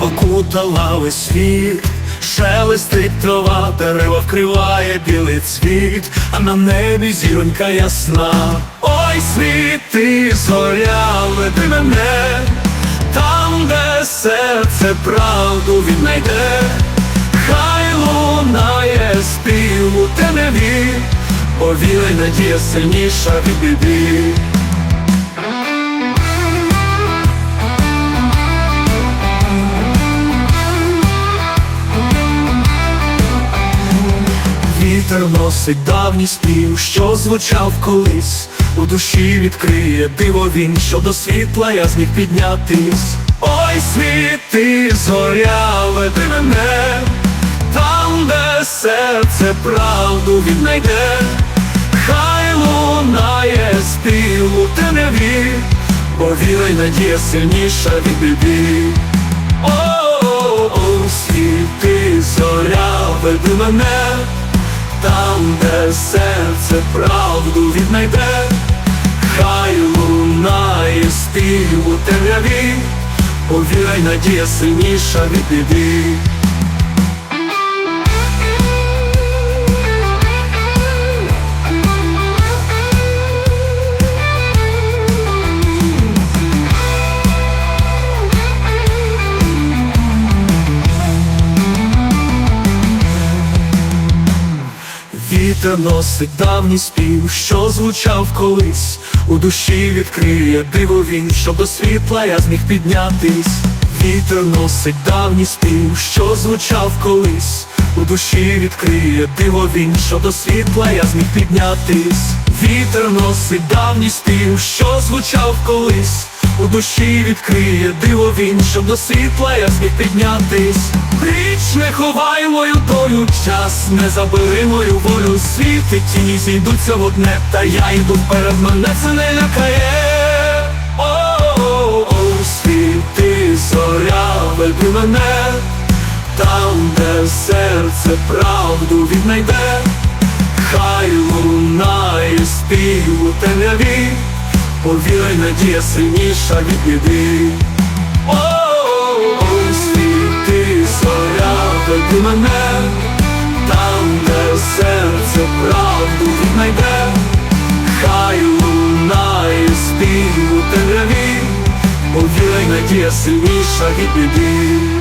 окутала весь світ, шелестить трава, дерева вкриває білий цвіт, а на небі зіронька ясна. Ой, світи, зоря, веди мене, там, де серце правду віднайде, хай лунає спів у темряві, повірай, надія сильніша від біди. Вітер носить давній спів, що звучав колись, у душі відкриє диво він, що до світла я зміг піднятись. Ой, світи, зоря, веди мене, там, де серце правду віднайде, хай лунає спів у темряві, бо віра й надія сильніша від біди. О, світи, зоря, веди мене, де серце правду віднайде, хай лунає спів у темряві, повіра й надія сильніша від біди. Вітер носить давній спів, що звучав колись, у душі відкриє диво він, щоб до світла я зміг піднятись. Вітер носить давній спів, що звучав колись, у душі відкриє диво він, щоб до світла я зміг піднятись. Вітер носить давній спів, що звучав колись. У душі відкриє диво він, щоб до світла я зміг піднятись. Річ не ховай мою долю, час не забери мою волю, світи тіні зійдуться в одне, та я йду вперед, мене це не лякає. О, о світи, зоря, веди мене, там, де серце правду віднайде, хай лунає спів у темряві. Повірай, надія сильніша від біди. О, світи, зоря, веди мене, там, де серце правду віднайде, хай лунає спів у темряві, повірай, надія сильніша від біди.